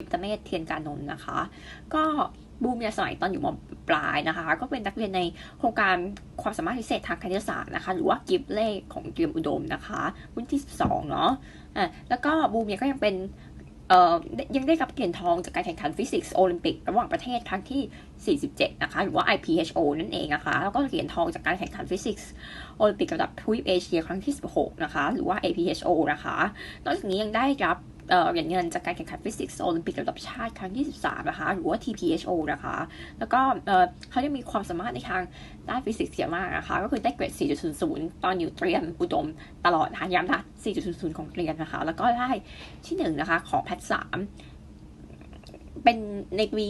ตเมศเทียนการนนท์นะคะ ก็บูมเนี่ยสมัยตอนอยู่มปลายนะคะ ก็เป็นนักเรียนในโครงการความสามารถพิเศษทางคณิตศาสตร์นะคะ หรือว่ากิฟเลขของเตรียมอุดมนะคะรุ่นที่ 12 เนาะอะแล้วก็บูมเนี่ยก็ยังเป็นเอ่อยังได้รับเหรียญทองจากการแข่งขันฟิสิกส์โอลิมปิกระหว่างประเทศครั้งที่ 47 นะคะ หรือว่า IPHO นั่นเองนะคะ แล้วก็เหรียญทองจากการแข่งขันฟิสิกส์โอลิมปิกระดับทวีปเอเชียครั้งที่ 16 นะคะ หรือว่า APHO นะคะ นอกจากนี้ยังได้รับ เอ่อเหรียญเงินจากการแข่งขันฟิสิกส์โอลิมปิกระดับชาติครั้งที่ 13 นะคะ หรือว่า TPHO นะคะ แล้วก็เขายังมีความสามารถในทางด้านฟิสิกส์เยอะมากนะคะ ก็คือได้เกรด 4.00 ตอนอยู่เตรียมอุดมตลอดนะย้ำนะ4.00 ของเรียนนะคะ แล้วก็ได้ที่หนึ่งนะคะ ของแพทสามเป็นในปี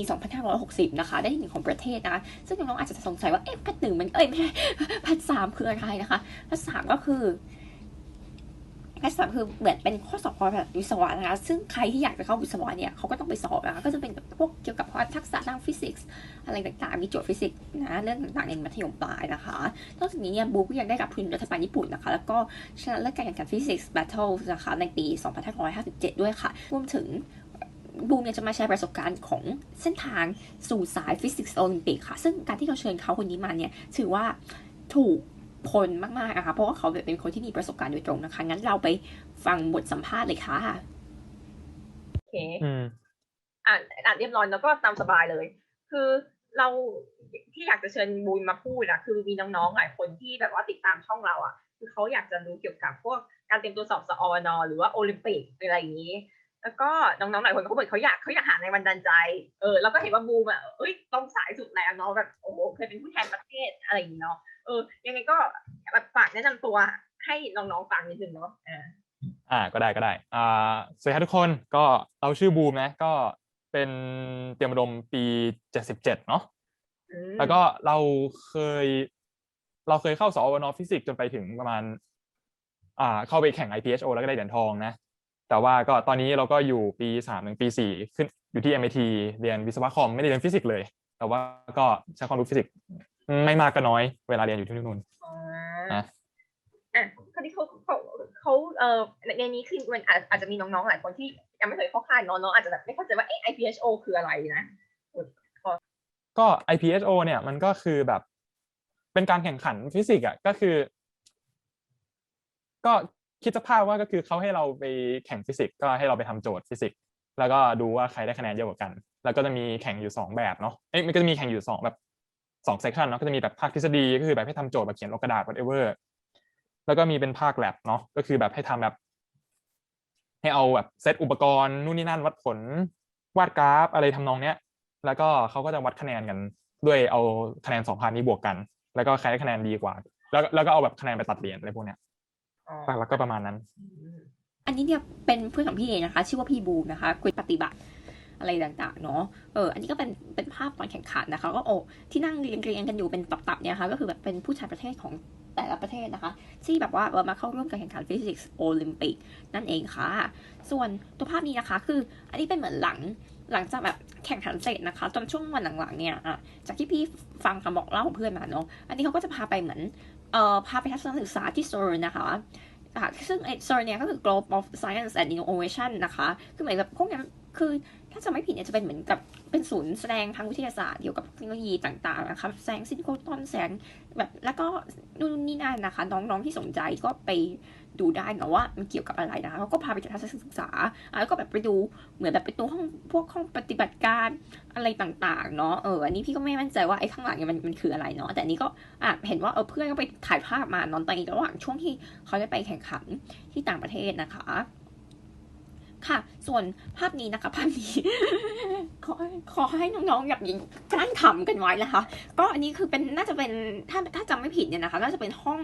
2560 นะคะ ได้ที่หนึ่งของประเทศนะคะ ซึ่งน้องๆอาจจะสงสัยว่า เอ๊ะแพทหนึ่งมัน เอ้ย ไม่ใช่แพทสามคืออะไรนะคะแพทสามก็คือ แพทสามคือเหมือนเป็นข้อสอบแบบวิศวะนะคะ ซึ่งใครที่อยากจะเข้าวิศวะเนี่ยเขาก็ต้องไปสอบนะคะก็จะเป็นพวกเกี่ยวกับทักษะทางฟิสิกส์อะไรต่างๆ มีโจทย์ฟิสิกส์นะเรื่องต่างๆในมัธยมปลายนะคะนอกจากนี้เนี่ยบูก็ยังได้รับทุนรัฐบาลญี่ปุ่นนะคะ แล้วก็ชนะเลิศการแข่งขันฟิสิกส์แบทเทิลนะคะในปี 2557 ด้วยค่ะรวมถึงบูมเนี่ยจะมาแชร์ประสบการณ์ของเส้นทางสู่สายฟิสิกส์โอลิมปิกค่ะ ซึ่งการที่เราเชิญเขาคนนี้มาเนี่ยถือว่าถูก คนมากๆนะคะเพราะว่าเขาเป็นคนที่มีประสบการณ์โดยตรงนะคะ งั้นเราไปฟังบทสัมภาษณ์เลยค่ะ โอเคอืมอ่านอ่านเรียบร้อยแล้วก็ตามสบายเลย คือเราที่อยากจะเชิญบูมมาพูดอะคือมีน้องๆหลายคนที่แบบว่าติดตามช่องเราอะคือเขาอยากจะรู้เกี่ยวกับพวกการเตรียมตัวสอบสอวนหรือว่าโอลิมปิกอะไรอย่างนี้ แล้วก็น้องๆหลายคนเขาบอกเขาอยากเขาอยากหาในวันดันใจ เออแล้วก็เห็นว่าบูมอะเอ้ยต้องสายสุดแล้วเนาะแบบโอ้โหเคยเป็นผู้แทนประเทศอะไรอย่างนี้เนาะ เออ ยังไงก็แบบฝากแนะนำตัวให้น้องๆฟังนิดนึงเนาะอ่าอ่าก็ได้ก็ได้อ่าสวัสดีครับทุกคนก็เราชื่อบูมนะ ก็เป็นเตรียมอุดมปีเจ็ดสิบเจ็ดเนาะอืมแล้วก็เราเคย เราเคยเข้าสอวนฟิสิกส์จนไปถึงประมาณ อ่า เข้าไปแข่ง IPHO แล้วก็ได้เหรียญทองนะ แต่ว่าก็ตอนนี้เราก็อยู่ปีสามถึงปีสี่ขึ้นอยู่ที่ MIT เรียนวิศวะคอมไม่ได้เรียนฟิสิกส์เลย แต่ว่าก็ใช้ความรู้ฟิสิกส์ ไม่มากก็น้อยเวลาเรียนอยู่ที่นู่นอ่าอะอะคราวนี้เขาเขาเขาเอ่อในในนี้คือมันอาจอาจจะมีน้องๆหลายคนที่ยังไม่เคยเข้าค่ายเน้องๆอาจจะแบบไม่เข้าใจว่าเอ๊ะ IPHO คืออะไรนะก็ IPSO เนี่ยมันก็คือแบบ เป็นการแข่งขันฟิสิกส์อะก็คือ ก็คิดสภาพว่าก็คือเขาให้เราไปแข่งฟิสิกส์ก็ให้เราไปทำโจทย์ฟิสิกส์แล้วก็ดูว่าใครได้คะแนนเยอะกว่ากัน แล้วก็จะมีแข่งอยู่สองแบบเนาะเอ้ยมันก็จะมีแข่งอยู่สองแบบ สองเซสชันเนาะก็จะมีแบบภาคทฤษฎีก็คือแบบให้ทำโจทย์แบบเขียนลงกระดาษ whatever แล้วก็มีเป็นภาคแลบเนาะก็คือแบบให้ทำแบบ ให้เอาแบบเซตอุปกรณ์นู่นนี่นั่นวัดผลวาดกราฟอะไรทำนองเนี้ย แล้วก็เขาก็จะวัดคะแนนกัน ด้วยเอาคะแนนสองพันนี้บวกกัน แล้วก็ใครได้คะแนนดีกว่า แล้วแล้วก็เอาแบบคะแนนไปตัดเหรียญอะไรพวกเนี้ยอ๋อแล้วก็ประมาณนั้น อันนี้เนี่ยเป็นเพื่อนของพี่เองนะคะ ชื่อว่าพี่บูมนะคะคุยปฏิบัติ อะไรต่างๆเนาะเอออันนี้ก็เป็นเป็นภาพตอนแข่งขันนะคะ ก็โอ้ที่นั่งเรียงๆกันอยู่เป็นตับๆเนี่ยนะคะก็คือแบบเป็นผู้ชายประเทศของแต่ละประเทศนะคะ ที่แบบว่าเออมาเข้าร่วมการแข่งขันฟิสิกส์โอลิมปิกนั่นเองค่ะ ส่วนตัวภาพนี้นะคะ คืออันนี้เป็นเหมือนหลังหลังจากแบบแข่งขันเสร็จนะคะจนช่วงวันหลังๆเนี่ยอะจากที่พี่ฟังคำบอกเล่าของเพื่อนมาเนาะอันนี้เขาก็จะพาไปเหมือนเอ่อพาไปทัศนศึกษาที่โซลนะคะซึ่งไอ้ CERN เนี่ยก็คือ Globe of Science and Innovation นะคะ คือเหมือนกับพวกเนี้ยคือ ถ้าจะไม่ผิดเนี่ยจะเป็นเหมือนกับเป็นศูนย์แสดงทางวิทยาศาสตร์เกี่ยวกับเทคโนโลยีต่างๆนะคะแสงซิลิโคนตอนแสงแบบแล้วก็นู่นนี่นั่นนะคะ น้องๆที่สนใจก็ไปดูได้นะว่ามันเกี่ยวกับอะไรนะคะเขาก็พาไปทัศนศึกษาแล้วก็แบบไปดูเหมือนแบบไปดูห้องพวกห้องปฏิบัติการอะไรต่างๆเนาะเอออันนี้พี่ก็ไม่มั่นใจว่าไอ้ข้างหลังเนี่ยมันมันคืออะไรเนาะแต่อันนี้ก็อะเห็นว่าเออเพื่อนก็ไปถ่ายภาพมานอนตอนนี้ระหว่างช่วงที่เขาได้ไปแข่งขันที่ต่างประเทศนะคะ ค่ะ ส่วนภาพนี้นะคะภาพนี้ ขอขอให้น้องๆแบบยิงกลั้นขำกันไว้นะคะ ก็อันนี้คือเป็นน่าจะเป็นถ้าถ้าจำไม่ผิดเนี่ยนะคะน่าจะเป็นห้อง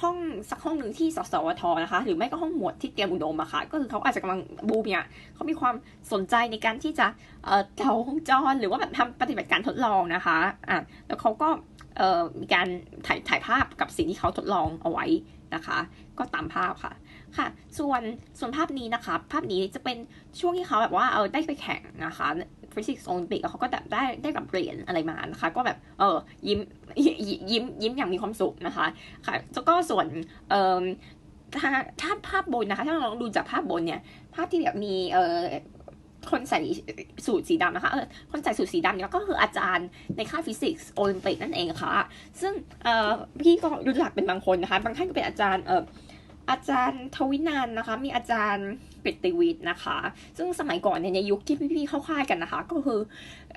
ห้องสักห้องหนึ่งที่สสวทนะคะ หรือไม่ก็ห้องหมวดที่เตรียมอุดมอะค่ะ ก็คือเขาอาจจะกำลังบูมเนี่ยเขามีความสนใจในการที่จะเอ่อเดาวงจรหรือว่าแบบทำปฏิบัติการทดลองนะคะอะแล้วเขาก็เอ่อมีการถ่ายถ่ายภาพกับสิ่งที่เขาทดลองเอาไว้นะคะ ก็ตามภาพค่ะ ค่ะ ส่วนส่วนภาพนี้นะคะ ภาพนี้จะเป็นช่วงที่เขาแบบว่าเออได้ไปแข่งนะคะฟิสิกส์โอลิมปิกเขาก็แบบได้ได้รับเหรียญอะไรมานะคะ ก็แบบเออยิ้มยิ้มยิ้มยิ้มอย่างมีความสุขนะคะค่ะแล้วก็ส่วนเอ่อถ้าถ้าภาพบนนะคะ ถ้าเราลองดูจากภาพบนเนี่ย ภาพที่แบบมีเอ่อคนใส่สูทสีดำนะคะ เออ คนใส่สูทสีดำเนี่ยก็คืออาจารย์ในค่ายฟิสิกส์โอลิมปิกนั่นเองค่ะ ซึ่งเอ่อพี่ก็รู้จักเป็นบางคนนะคะ บางท่านก็เป็นอาจารย์เอ่อ อาจารย์ทวินันท์นะคะ มีอาจารย์กฤติวิทย์นะคะ ซึ่งสมัยก่อนเนี่ยในยุคที่พี่ๆเข้าค่ายกันนะคะ ก็คือ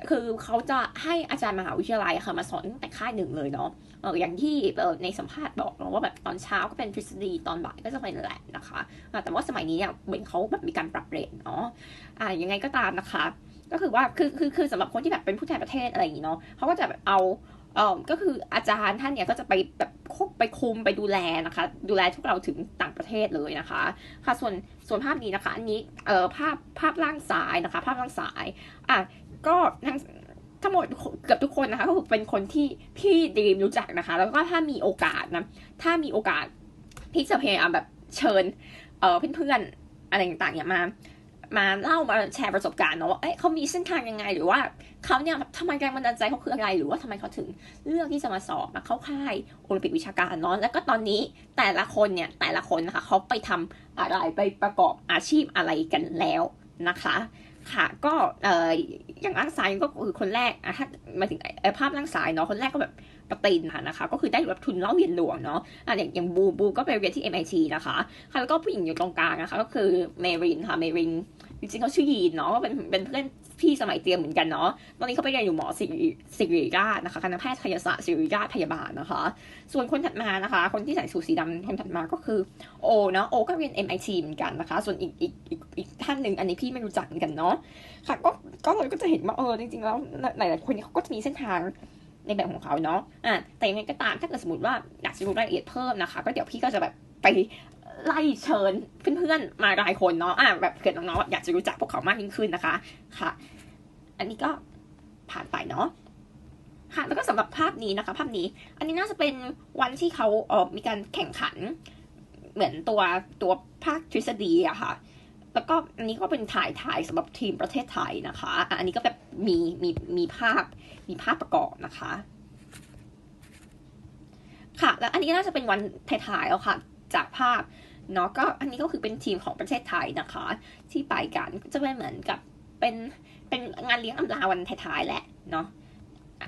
คือเขาจะให้อาจารย์มหาวิทยาลัยค่ะมาสอนตั้งแต่ค่ายหนึ่งเลยเนาะเอออย่างที่ในสัมภาษณ์บอกเนาะว่าแบบตอนเช้าก็เป็นทฤษฎีตอนบ่ายก็จะเป็นแลบนะคะแต่ว่าสมัยนี้เนี่ยเหมือนเขาแบบมีการปรับเปลี่ยนเนาะอ่ายังไงก็ตามนะคะ ก็คือว่าคือคือคือสำหรับคนที่แบบเป็นผู้แทนประเทศอะไรอย่างนี้เนาะเขาก็จะแบบเอา เออก็คืออาจารย์ท่านเนี่ยก็จะไปแบบควบไปคุมไปดูแลนะคะ ดูแลพวกเราถึงต่างประเทศเลยนะคะ ค่ะส่วนส่วนภาพนี้นะคะ อันนี้เอ่อภาพภาพล่างซ้ายนะคะ ภาพล่างซ้ายอะก็ทั้งทั้งหมดเกือบทุกคนนะคะก็คือเป็นคนที่พี่ดีมรู้จักนะคะ แล้วก็ถ้ามีโอกาสนะถ้ามีโอกาสพี่จะพยายามแบบเชิญเอ่อเพื่อนๆอะไรต่างๆเนี่ยมา มาเล่ามาแชร์ประสบการณ์เนาะว่าเอ้ยเขามีเส้นทางยังไง หรือว่าเขาเนี่ยทำไมแรงบันดาลใจเขาคืออะไร หรือว่าทำไมเขาถึงเลือกที่จะมาสอบมาเข้าค่ายโอลิมปิกวิชาการเนาะแล้วก็ตอนนี้แต่ละคนเนี่ยแต่ละคนนะคะเขาไปทำอะไรไปประกอบอาชีพอะไรกันแล้วนะคะค่ะก็เอ่ออย่างล่างซ้ายก็คือคนแรกอะถ้ามาถึงภาพล่างซ้ายเนาะคนแรกก็แบบปตินนะคะ ก็คือได้รับทุนเล่าเรียนหลวงเนาะอะอย่างอย่างบูบูก็ไปเรียนที่ MIT นะคะค่ะแล้วก็ผู้หญิงอยู่ตรงกลางนะคะ ก็คือเมรินค่ะเมริน จริงๆเขาชื่อยีนเนาะก็เป็นเป็นเพื่อนพี่สมัยเตรียมเหมือนกันเนาะตอนนี้เขาไปเรียนอยู่หมอศิริศิริราชนะคะคณะแพทยศาสตร์ศิริราชพยาบาลนะคะ ส่วนคนถัดมานะคะ คนที่ใส่สูทสีดำคนถัดมาก็คือโอเนาะโอก็เรียน MIT เหมือนกันนะคะ ส่วนอีกอีกอีกอีกท่านหนึ่งอันนี้พี่ไม่รู้จักเหมือนกันเนาะค่ะก็ก็เลยก็จะเห็นว่าเออจริงๆแล้วหลายๆคนเนี่ยเขาก็จะมีเส้นทางในแบบของเขาเนาะอะแต่ยังไงก็ตามถ้าเกิดสมมติว่าอยากจะรู้รายละเอียดเพิ่มนะคะ ก็เดี๋ยวพี่ก็จะแบบไป ไล่เชิญเพื่อนๆมารายคนเนาะอะแบบเกิดน้องๆอยากจะรู้จักพวกเขามากยิ่งขึ้นนะคะค่ะ อันนี้ก็ผ่านไปเนาะค่ะแล้วก็สำหรับภาพนี้นะคะ ภาพนี้ อันนี้น่าจะเป็นวันที่เขาเออมีการแข่งขัน เหมือนตัวตัวภาคทฤษฎีอะค่ะ แล้วก็อันนี้ก็เป็นถ่ายถ่ายสำหรับทีมประเทศไทยนะคะอะอันนี้ก็แบบมีมีมีภาพมีภาพประกอบนะคะ ค่ะ แล้วอันนี้น่าจะเป็นวันถ่ายๆแล้วค่ะ จากภาพ เนาะก็อันนี้ก็คือเป็นทีมของประเทศไทยนะคะ ที่ไปกันจะเป็นเหมือนกับเป็นเป็นงานเลี้ยงอำลาวันท้ายๆแหละเนาะ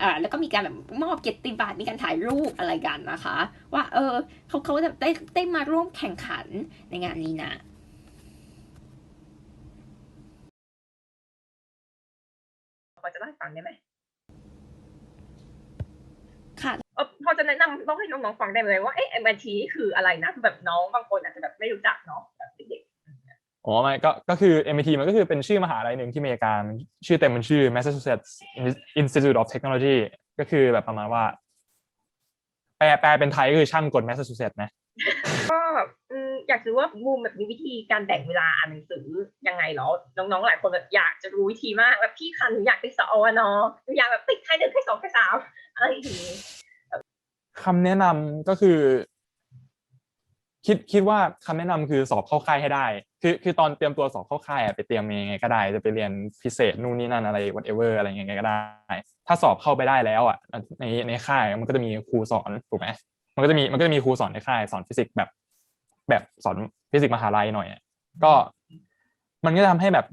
อ่าแล้วก็มีการแบบมอบเกียรติบัตรมีการถ่ายรูปอะไรกันนะคะ ว่าเออเขาเขาจะได้ได้มาร่วมแข่งขันในงานนี้นะพอจะเล่าให้ฟังได้ไหม ค่ะ เออพอจะแนะนำต้องให้น้องๆฟังได้ไหมว่าเอ๊ะ MIT นี่คืออะไรนะคือแบบน้องบางคนอาจจะแบบไม่รู้จักเนาะแบบเด็กอ๋อไม่ก็ก็คือ MIT มันก็คือเป็นชื่อมหาลัยหนึ่งที่อเมริกามันชื่อเต็มมันชื่อ Massachusetts Institute of Technology ก็คือแบบประมาณว่า แปลแปลเป็นไทยก็คือช่างกล Massachusetts นะๆก็อืมอยากรู้ว่าบูมแบบมีวิธีการแบ่งเวลาอ่านหนังสือยังไงเหรอ น้องๆ หลายคนแบบอยากจะรู้วิธีมากแบบพี่คันหนูอยากติดสอวนอหนูอยากแบบติดแค่หนึ่งแค่สองแค่สามอะไรอย่างนี้ คำแนะนำก็คือ คิดคิดว่าคำแนะนำคือสอบเข้าค่ายให้ได้ คือคือตอนเตรียมตัวสอบเข้าค่ายอะไปเตรียมยังไงก็ได้ จะไปเรียนพิเศษนู่นนี่นั่นอะไร whatever อะไรยังไงก็ได้ ถ้าสอบเข้าไปได้แล้วอะในในค่ายมันก็จะมีครูสอนถูกไหมมันก็จะมีมันก็จะมีครูสอนในค่าย สอนฟิสิกส์แบบ แบบสอนฟิสิกส์มหาลัยหน่อยก็มันก็จะทำให้แบบ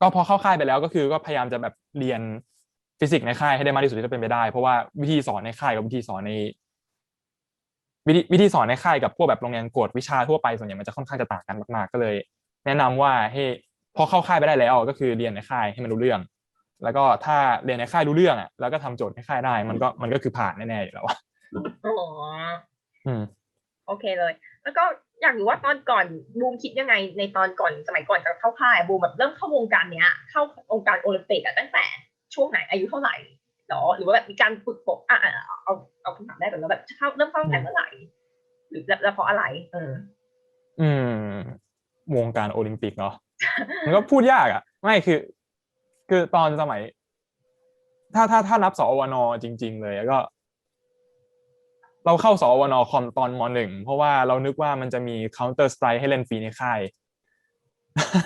ก็พอเข้าค่ายไปแล้วก็คือก็พยายามจะแบบเรียน ฟิสิกส์ในค่ายให้ได้มากที่สุดที่จะเป็นไปได้ เพราะว่าวิธีสอนในค่ายกับวิธีสอนใน วิธีวิธีสอนในค่ายกับพวกแบบโรงเรียนกวดวิชาทั่วไปส่วนใหญ่มันจะค่อนข้างจะต่างกันมาก ๆ ก็เลย แนะนำว่าให้พอเข้าค่ายไปได้แล้วก็คือเรียนในค่ายให้มันรู้เรื่อง แล้วก็ถ้าเรียนในค่ายรู้เรื่องอะแล้วก็ทำโจทย์ในค่ายได้ มันก็มันก็คือผ่านแน่ๆอยู่แล้วอะอ๋ออืมโอเคเลย แล้วก็อยากรู้ว่าตอนก่อนบูมคิดยังไงในตอนก่อนสมัยก่อนจะเข้าค่ายอะบูมแบบเริ่มเข้าวงการเนี้ย เข้าวงการโอลิมปิกอะตั้งแต่ ช่วงไหนอายุเท่าไหร่หรอหรือว่าแบบมีการฝึกฝนอะอะเอาเอาเอาคำถามแรกก่อนแล้วแบบเข้าเริ่มเข้าตั้งแต่เมื่อไหร่หรือแล้วแล้วเพราะอะไร เออ อืม วงการโอลิมปิกเนาะมันก็พูดยากอะ ไม่คือ คือตอนสมัย ถ้าถ้าถ้านับสอวนจริง ๆ เลยก็ เราเข้าสอวนคอมตอนมหนึ่งเพราะว่าเรานึกว่ามันจะมี Counter Strike ให้เล่นฟรีในค่าย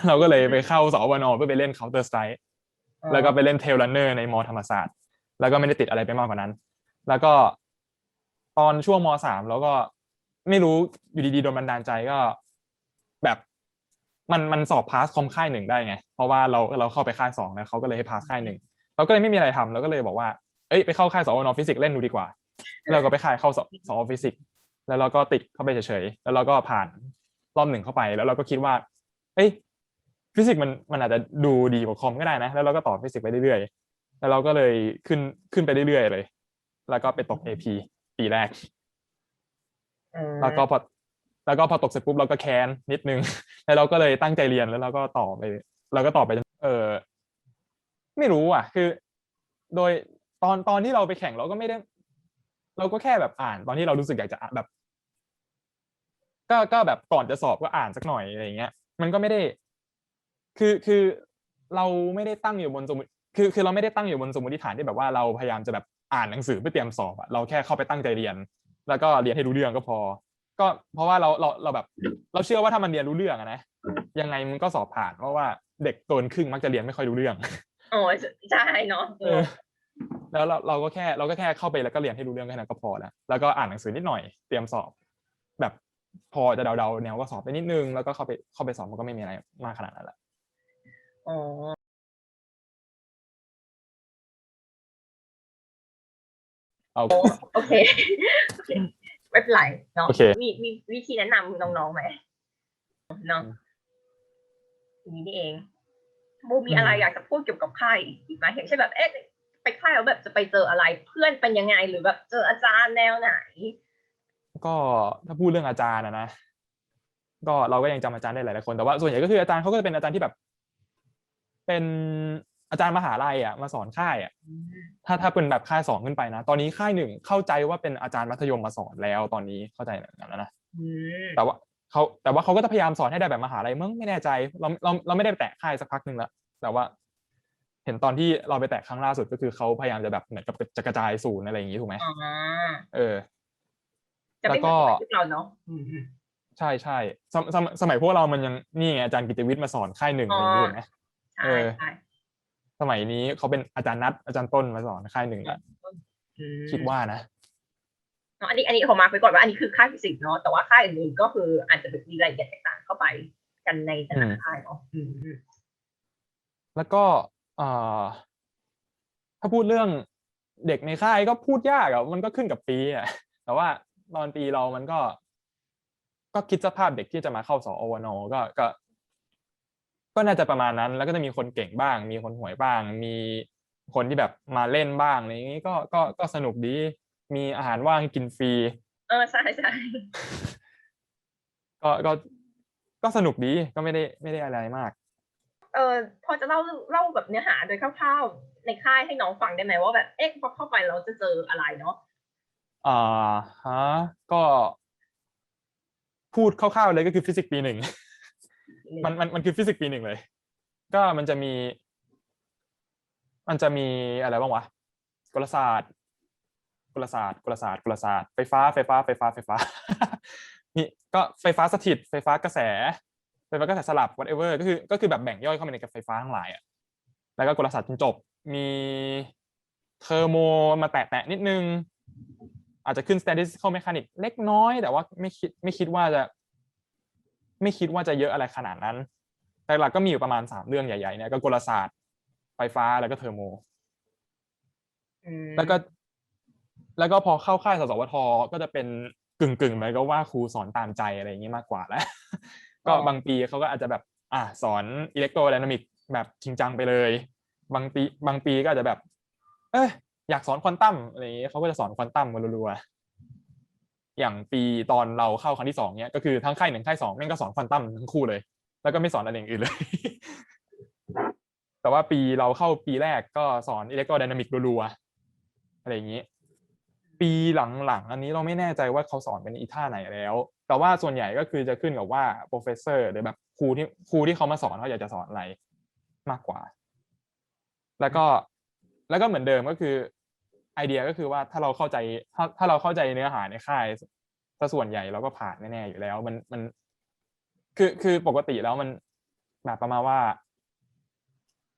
เราก็เลยไปเข้าสอวนเพื่อไปเล่น Counter Strike แล้วก็ไปเล่นเทล r นเนอร์ในมอธรรมศาสตร์ แล้วก็ไม่ได้ติดอะไรไปมากกว่านั้น แล้วก็ตอนช่วงมสามแล้วก็ไม่รู้อยู่ดีๆโดนบันดาลใจก็แบบมันมันสอบพาสคอมค่ายหนึ่งได้ไง เพราะว่าเราเราเข้าไปค่ายสองแล้วเขาก็เลยให้พาสค่ายหนึ่งเราก็เลยไม่มีอะไรทำเราก็เลยบอกว่าเอ้ยไปเข้าค่ายสอนอฟิสิกส์เล่นดูดีกว่าแล้วเราก็ไปค่ายเข้าสสอฟิสิกส์แล้วเราก็ติดเข้าไปเฉยๆแล้วเราก็ผ่านรอบหนึ่งเข้าไป แล้วเราก็คิดว่า เอ้ย ฟิสิกส์มันมันอาจจะดูดีกว่าคอมก็ได้นะ แล้วเราก็ต่อฟิสิกส์ไปเรื่อยๆ แล้วเราก็เลยขึ้นขึ้นไปเรื่อยๆเลย แล้วก็ไปตก AP ปีแรกอืมแล้วก็พอแล้วก็พอตกเสร็จปุ๊บเราก็แค้นนิดนึง แล้วเราก็เลยตั้งใจเรียนแล้วเราก็ต่อไปเราก็ต่อไปจนเออไม่รู้อะ คือ โดยตอนตอนที่เราไปแข่งเราก็ไม่ได้ เราก็แค่แบบอ่าน ตอนที่เรารู้สึกอยากจะอ่านแบบ ก็ก็แบบก่อนจะสอบก็อ่านสักหน่อยอะไรอย่างเงี้ย มันก็ไม่ได้ คือคือเราไม่ได้ตั้งอยู่บนสมมติคือคือเราไม่ได้ตั้งอยู่บนสมมติฐานที่แบบว่าเราพยายามจะแบบอ่านหนังสือเพื่อเตรียมสอบอะเราแค่เข้าไปตั้งใจเรียน แล้วก็เรียนให้รู้เรื่องก็พอ ก็เพราะว่าเราเราเราแบบ เราเชื่อว่าถ้ามันเรียนรู้เรื่องอะนะยังไงมันก็สอบผ่านเพราะว่าเด็กเกินครึ่งมักจะเรียนไม่ค่อยรู้เรื่องโอ้ยใช่เนาะเออแล้วเราเราก็แค่เราก็แค่เข้าไปแล้วก็เรียนให้รู้เรื่องแค่นั้นก็พอแล้วแล้วก็อ่านหนังสือนิดหน่อยเตรียมสอบ แบบพอจะเดาๆแนวก็สอบไปนิดนึงแล้วก็เข้าไปเข้าไปสอบมันก็ไม่มีอะไรมากขนาดนั้นแหละ อ๋อเอา โอเคโอเคไม่เป็นไรเนาะโอเค มีมีวิธีแนะนำน้องๆไหมเนาะอย่างนี้นี่เองบูมีอะไรอยากจะพูดเกี่ยวกับค่ายอีกไหมอย่างเช่นแบบเอ๊ะไปค่ายแล้วแบบจะไปเจออะไรเพื่อนเป็นยังไงหรือแบบเจออาจารย์แนวไหน ก็ถ้าพูดเรื่องอาจารย์นะนะ ก็เราก็ยังจำอาจารย์ได้หลายๆคนแต่ว่าส่วนใหญ่ก็คืออาจารย์เขาก็จะเป็นอาจารย์ที่แบบ เป็นอาจารย์มหาลัยอะมาสอนค่ายอะถ้าถ้าเป็นแบบค่ายสองขึ้นไปนะ ตอนนี้ค่ายหนึ่งเข้าใจว่าเป็นอาจารย์มัธยมมาสอนแล้วตอนนี้เข้าใจอย่างนั้นแล้วนะอืมแต่ว่าเขาแต่ว่าเขาก็จะพยายามสอนให้ได้แบบมหาลัยมั้งไม่แน่ใจเราเราเราไม่ได้ไปแตะค่ายสักพักหนึ่งแล้วแต่ว่า เห็นตอนที่เราไปแตะครั้งล่าสุดก็คือเขาพยายามจะแบบเหมือนกับจะกระจายศูนย์อะไรอย่างนี้ถูกไหมอ๋อเออจะไม่เหมือนสมัยยุคเราเนาะอืมอืมใช่ใช่สมสมสมัยพวกเรามันยังนี่ไงอาจารย์กิตวิทย์มาสอนค่ายหนึ่งอะไรอย่างนี้อ๋อเห็นไหม ใช่เออใช่สมัยนี้เขาเป็นอาจารย์นัดอาจารย์ต้นมาสอนค่ายหนึ่งละอืมคิดว่านะเนาะอันนี้อันนี้ผมมาร์คไปก่อนว่าอันนี้คือค่ายฟิสิกส์เนาะแต่ว่าค่ายอื่นๆก็คืออาจจะมีรายละเอียดแตกต่างเข้าไปกันในแต่ละอืมค่ายเนาะอืมอืมแล้วก็เอ่อถ้าพูดเรื่องเด็กในค่ายก็พูดยากอะมันก็ขึ้นกับปีอะแต่ว่าตอนปีเรามันก็ ก็คิดสภาพเด็กที่จะมาเข้าสอวนก็ก็ ก็น่าจะประมาณนั้น แล้วก็จะมีคนเก่งบ้าง มีคนห่วยบ้าง มีคนที่แบบมาเล่นบ้างอะไรอย่างนี้ก็ก็ก็สนุกดี มีอาหารว่างให้กินฟรีเออใช่ใช่ก็ก็ก็สนุกดีก็ไม่ได้ไม่ได้อะไรมาก เออพอจะเล่าเล่าแบบเนื้อหาโดยคร่าวๆในค่ายให้น้องฟังได้ไหมว่าแบบเอ๊ะพอเข้าไปเราจะเจออะไรเนาะอ่าฮะก็ พูดคร่าวๆเลยก็คือฟิสิกส์ปีหนึ่ง มันมันมันคือฟิสิกส์ปีหนึ่งเลย ก็มันจะมี มันจะมีอะไรบ้างวะกลศาสตร์กลศาสตร์กลศาสตร์กลศาสตร์ไฟฟ้าไฟฟ้าไฟฟ้าไฟฟ้ามีก็ไฟฟ้าสถิต ไฟฟ้ากระแส ไฟฟ้ากระแสสลับ whatever ก็คือก็คือแบบแบ่งย่อยเข้าไปในกับไฟฟ้าทั้งหลายอะแล้วก็กลศาสตร์จนจบมีเทอร์โมมาแตะๆนิดนึง อาจจะขึ้น statistical mechanics เล็กน้อย แต่ว่าไม่คิดไม่คิดว่าจะ ไม่คิดว่าจะเยอะอะไรขนาดนั้น แต่หลักก็มีอยู่ประมาณสามเรื่องใหญ่ๆเนี่ยก็กลศาสตร์ ไฟฟ้าแล้วก็เทอร์โมอืมแล้วก็ แล้วก็พอเข้าค่ายสสวทก็จะเป็นกึ่งกึ่งๆเหมือนกับว่าครูสอนตามใจอะไรอย่างนี้มากกว่าแล้ว ก็บางปีเขาก็อาจจะแบบ อะสอนอิเล็กโทรไดนามิกแบบจริงจังไปเลย บางปีบางปีก็อาจจะแบบ เอ้ยอยากสอนควอนตัมอะไรอย่างนี้เขาก็จะสอนควอนตัมกันรัวๆ อย่างปีตอนเราเข้าครั้งที่สองเนี้ยก็คือทั้งค่ายหนึ่งค่ายสองแม่งก็สอนควอนตัมทั้งคู่เลย แล้วก็ไม่สอนอะไรอย่างอื่นเลย แต่ว่าปีเราเข้าปีแรกก็สอนอิเล็กโทรไดนามิกรัวๆอะไรอย่างนี้ ปีหลังๆอันนี้เราไม่แน่ใจว่าเขาสอนเป็นอีท่าไหนแล้ว แต่ว่าส่วนใหญ่ก็คือจะขึ้นกับว่า professor หรือแบบครูที่ครูที่เขามาสอนเขาอยากจะสอนอะไรมากกว่า แล้วก็แล้วก็เหมือนเดิมก็คือ ไอเดียก็คือว่าถ้าเราเข้าใจถ้าถ้าเราเข้าใจเนื้อหาในค่ายถ้าส่วนใหญ่เราก็ผ่านแน่ๆอยู่แล้ว มันมัน คือคือปกติแล้วมันแบบประมาณว่า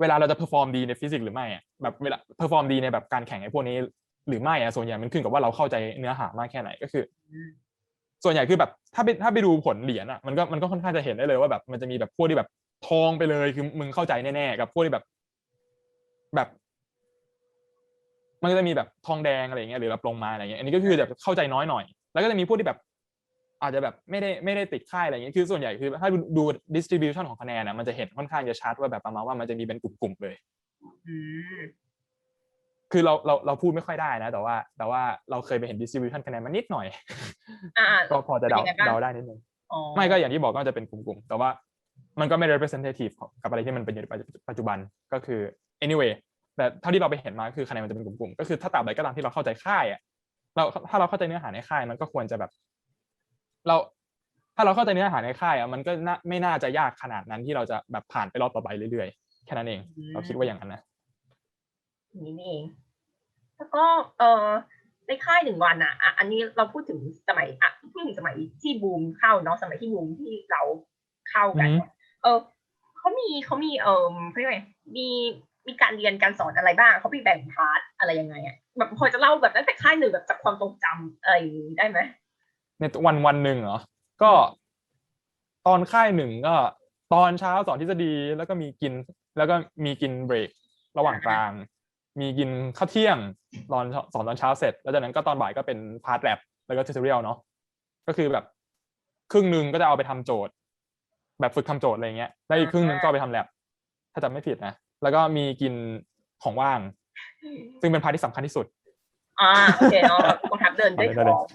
เวลาเราจะเพอร์ฟอร์มดีในฟิสิกส์หรือไม่อะแบบเวลาเพอร์ฟอร์มดีในแบบการแข่งไอ้พวกนี้หรือไม่อะส่วนใหญ่มันขึ้นกับว่าเราเข้าใจเนื้อหามากแค่ไหนก็คือ ส่วนใหญ่คือแบบถ้าไปถ้าไปดูผลเหรียญอะมันก็มันก็ค่อนข้างจะเห็นได้เลยว่าแบบมันจะมีแบบพวกที่แบบทองไปเลยคือมึงเข้าใจแน่ๆกับพวกที่แบบ แบบ มันก็จะมีแบบทองแดงอะไรอย่างเงี้ยหรือแบบลงมาอะไรเงี้ยอันนี้ก็คือแบบเข้าใจน้อยหน่อย แล้วก็จะมีพวกที่แบบ อาจจะแบบไม่ได้ไม่ได้ติดค่ายอะไรเงี้ยคือส่วนใหญ่คือถ้าดู distribution ของคะแนนอะมันจะเห็นค่อนข้างจะชัดว่าแบบประมาณว่ามันจะมีเป็นกลุ่มๆเลยอืมคือเราเราเราพูดไม่ค่อยได้นะ แต่ว่า แต่ว่าเราเคยไปเห็น distribution คะแนนมานิดหน่อยอ่าก็พอจะเดาเป็นยังไงบ้างเดาได้นิดนึงอ๋อไม่ก็อย่างที่บอกก็จะเป็นกลุ่มๆ แต่ว่ามันก็ไม่ representative ของกับอะไรที่มันเป็นอยู่ในปัจจุบันก็คือ anyway แต่เท่าที่เราไปเห็นมาคือคะแนนมันจะเป็นกลุ่มๆก็คือถ้าตราบใดก็ตามที่เราเข้าใจค่ายอะเราถ้าเราเข้าใจเนื้อหาในค่ายมันก็ควรจะแบบ เราถ้าเราเข้าใจเนื้อหาในค่ายอะมันก็น่าไม่น่าจะยากขนาดนั้นที่เราจะแบบผ่านไปรอบต่อไปเรื่อยๆแค่นั้นเอง เราคิดว่าอย่างนั้นนะอย่างนี้นี่เองแล้วก็เออในค่ายหนึ่งวันอะอะ อันนี้เราพูดถึงสมัยอะพูดถึงสมัยที่บูมเข้าเนาะสมัยที่บูมที่เราเข้ากันอือฮึเออเขามีเขามีเออเขาเรียกว่าไงมี มีการเรียนการสอนอะไรบ้างเขามีแบ่งพาร์ทอะไรยังไงอะแบบพอจะเล่าแบบตั้งแต่ค่ายหนึ่งแบบจากความทรงจำอะไรได้ไหมในวันวันหนึ่งเหรอก็ตอนค่ายหนึ่งก็ตอนเช้าสอนทฤษฎีแล้วก็มีกิน แล้วก็มีกินเบรกระหว่างกลาง มีกินข้าวเที่ยงตอนสอนตอนเช้าเสร็จ แล้วจากนั้นก็ตอนบ่ายก็เป็นพาร์ทแลบแล้วก็ทิวทอเรียลเนาะก็คือแบบครึ่งหนึ่งก็จะเอาไปทำโจทย์ แบบฝึกทำโจทย์อะไรเงี้ยแล้วอีกครึ่งหนึ่งก็ไปทำแลบถ้าจำไม่ผิดนะ แล้วก็มีกินของว่าง ซึ่งเป็นพาร์ทที่สำคัญที่สุด อ่าโอเคเนาะบังคับเดินด้วยได้ท้เลยอง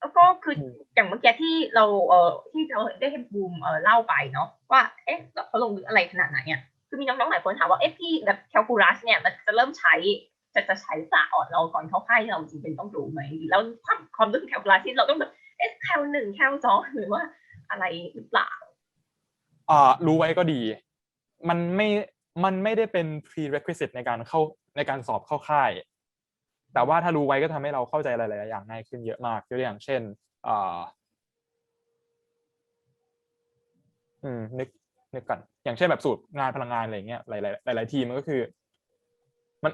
แล้วก็คืออย่างเมื่อกี้ที่เราเอ่อที่เราได้ให้บูมเอ่อเล่าไปเนาะว่าเอ๊ะเขาลงลึกอะไรขนาดไหนเนี่ยคือมีน้องๆหลายคนถามว่าเอ๊ะพี่แบบแคลคูลัสเนี่ยมันจะเริ่มใช้จะจะใช้ศาสตร์อ่อนเราก่อนเข้าค่ายเราจริงเป็นต้องรู้ไหมแล้วความความรู้สึกแคลคูลัสที่เราต้องแบบเอ๊ะแคลหนึ่งแคลสองหรือว่าอะไรหรือเปล่าอ่ารู้ไว้ก็ดี มันไม่มันไม่ได้เป็น prerequisite ในการเข้าในการสอบเข้าค่าย แต่ว่าถ้ารู้ไว้ก็ทำให้เราเข้าใจหลายๆอย่างง่ายขึ้นเยอะมากยกตัวอย่างเช่นอ่าอืมนึกนึกก่อนอย่างเช่นแบบสูตรงานพลังงานอะไรเงี้ยหลาย ๆ หลาย ๆ ทีมันก็คือ มัน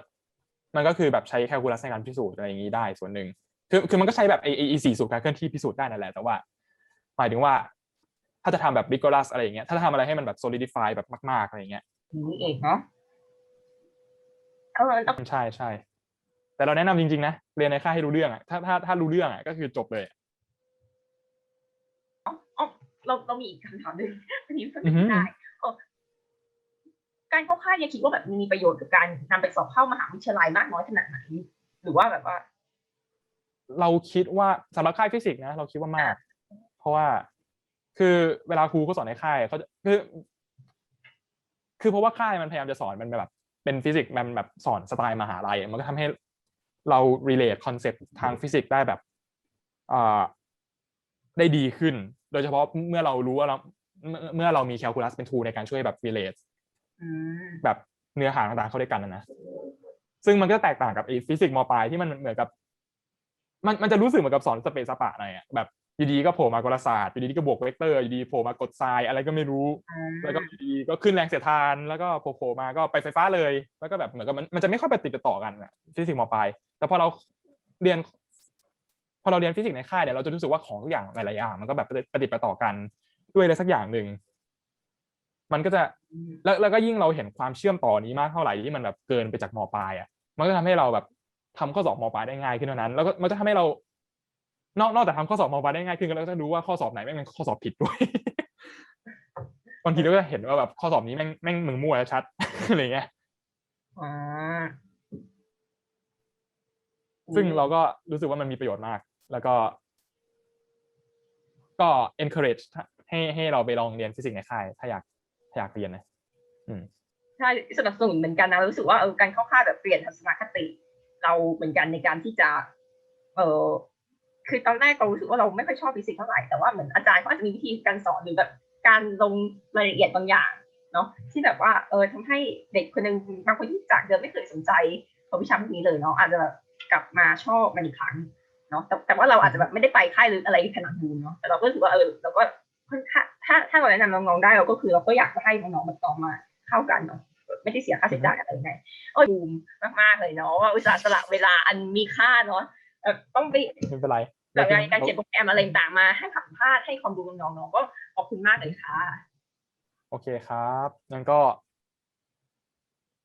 มันก็คือแบบใช้แคลคูลัสในการพิสูจน์อะไรอย่างนี้ได้ส่วนหนึ่งคือคือมันก็ใช้แบบไอไอสี่สูตรการเคลื่อนที่พิสูจน์ได้นั่นแหละแต่ว่า หมายถึงว่า ถ้าจะทำแบบ rigorous อะไรอย่างเงี้ยถ้าจะทำอะไรให้มันแบบ solidify แบบมากๆอะไรอย่างเงี้ยนี่เองเนาะเออแล้วใช่ใช่แต่เราแนะนำจริงๆนะเรียนในค่ายให้รู้เรื่องอะถ้าถ้าถ้ารู้เรื่องอะก็คือจบเลยอะอ๋อเราเรามีอีกคำถามหนึ่งอันนี้เพิ่งอือฮึนึกได้เออการเข้าค่ายเนี่ยคิดว่าแบบมีประโยชน์กับการนำไปสอบเข้ามหาวิทยาลัยมากน้อยขนาดไหนหรือว่าแบบว่า เราคิดว่าสำหรับค่ายฟิสิกส์นะเราคิดว่ามาก เพราะว่า คือเวลาครูเขาสอนในค่ายเขาจะคือ คือเพราะว่าค่ายมันพยายามจะสอนมันแบบ เป็นฟิสิกส์มันแบบสอนสไตล์มหาลัยมันก็ทำให้เรา relate คอนเซปต์ทางฟิสิกส์ได้แบบอ่าได้ดีขึ้น โดยเฉพาะเมื่อเรารู้ว่าเราเมื่อเมื่อเรามีแคลคูลัสเป็น tool ในการช่วยแบบ relate อืมแบบเนื้อหาต่างๆเข้าด้วยกันนะนะซึ่งมันก็แตกต่างกับไอ้ฟิสิกส์มปลายที่มันเหมือนกับ มันมันจะรู้สึกเหมือนกับสอนสเปซสปะหน่อยอะแบบ อยู่ดีก็โผล่มากลศาสตร์อยู่ดีก็บวกเวกเตอร์อยู่ดีโผล่มากดไซน์อะไรก็ไม่รู้ แล้วก็อยู่ดีก็ขึ้นแรงเสียดทาน แล้วก็โผล่ๆมาก็ไปไฟฟ้าเลย แล้วก็แบบเหมือนกับมันมันจะไม่ค่อยปฏิดต่อกันอะฟิสิกส์มปลายแต่พอเราเรียน พอเราเรียนฟิสิกส์ในค่ายเนี่ยเราจะรู้สึกว่าของทุกอย่างหลายๆอย่างมันก็แบบปฏิดประต่อกันด้วยอะไรสักอย่างหนึ่งมันก็จะแล้วแล้วก็ยิ่งเราเห็นความเชื่อมต่อนี้มากเท่าไหร่ที่มันแบบเกินไปจากมปลายอะ มันก็ทำให้เราแบบทำข้อสอบมปลายได้ง่ายขึ้นเท่านั้น แล้วก็มันจะทำให้เรา นอกนอกจากทำข้อสอบมปลายได้ง่ายขึ้นก็เราจะรู้ว่าข้อสอบไหนแม่งเป็นข้อสอบผิดด้วยบางทีเราก็เห็นว่าแบบข้อสอบนี้แม่งแม่งมึงมั่วชัดอะไรเงี้ยอ่าซึ่งเราก็รู้สึกว่ามันมีประโยชน์มาก แล้วก็ ก็ encourage ให้ให้เราไปลองเรียนฟิสิกส์ในค่าย ถ้าอยากถ้าอยากเรียนนะใช่สนับสนุนเหมือนกันนะรู้สึกว่าเออการเข้าค่ายแบบเปลี่ยนทัศนคติ เราเหมือนกันในการที่จะ เออ คือตอนแรกเรารู้สึกว่าเราไม่ค่อยชอบฟิสิกส์เท่าไหร่แต่ว่าเหมือนอาจารย์เขาอาจจะมีวิธีการสอนหรือแบบการลงรายละเอียดบางอย่างเนาะที่แบบว่าเออทำให้เด็กคนหนึ่งบางคนที่จากเดิมไม่เคยสนใจวิชาพวกนี้เลยเนาะอาจจะแบบกลับมาชอบมันอีกครั้งเนาะแต่แต่ว่าเราอาจจะแบบไม่ได้ไปค่ายหรืออะไรขนาดนู้นเนาะแต่เราก็รู้สึกว่าเออเราก็ค่อนข้างถ้าถ้าเราแนะนำน้องๆได้เราก็คือเราก็อยากจะให้น้องๆมันต่อมาเข้ากันเนาะไม่ได้เสียค่าใช้จ่ายอะไรไงโอ้ยบูมมากๆเลยเนาะว่าอุตส่าห์สละเวลาอันมีค่าเนาะ ต้องไปไม่เป็นไรแบบในการเขียนโปรแกรมอะไรต่างๆมาให้สัมภาษณ์ให้ความรู้น้องๆเนาะก็ขอบคุณมากเลยค่ะ โอเคครับงั้นก็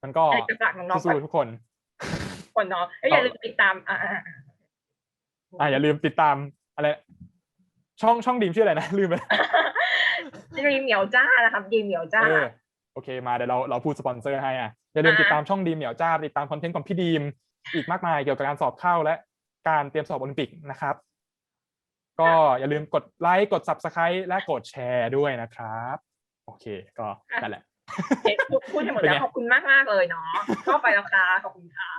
งั้นก็อะไรจะฝากน้องๆสู้ก่อนๆทุกคนคนเนาะแล้วอย่าลืมติดตาม อ่าอ่าอย่าลืมติดตามอะไรช่องช่องดีมชื่ออะไรนะลืมไปแล้วดีเหมียวจ้านะครับดีเหมียวจ้าเออโอเคมาเดี๋ยวเราเราพูดสปอนเซอร์ให้อะอย่าลืมอ่าติดตามช่องดีมเหมียวจ้าติดตามคอนเทนต์ของพี่ดีมอีกมากมายเกี่ยวกับการสอบเข้าและ การเตรียมสอบโอลิมปิกนะครับ ก็อย่าลืมกดไลค์กด subscribe และกดแชร์ด้วยนะครับ โอเค ก็นั่นแหละพูดพูดให้หมดแล้วขอบคุณมากมากๆเลยเนาะก็ไปแล้วค่ะขอบคุณค่ะ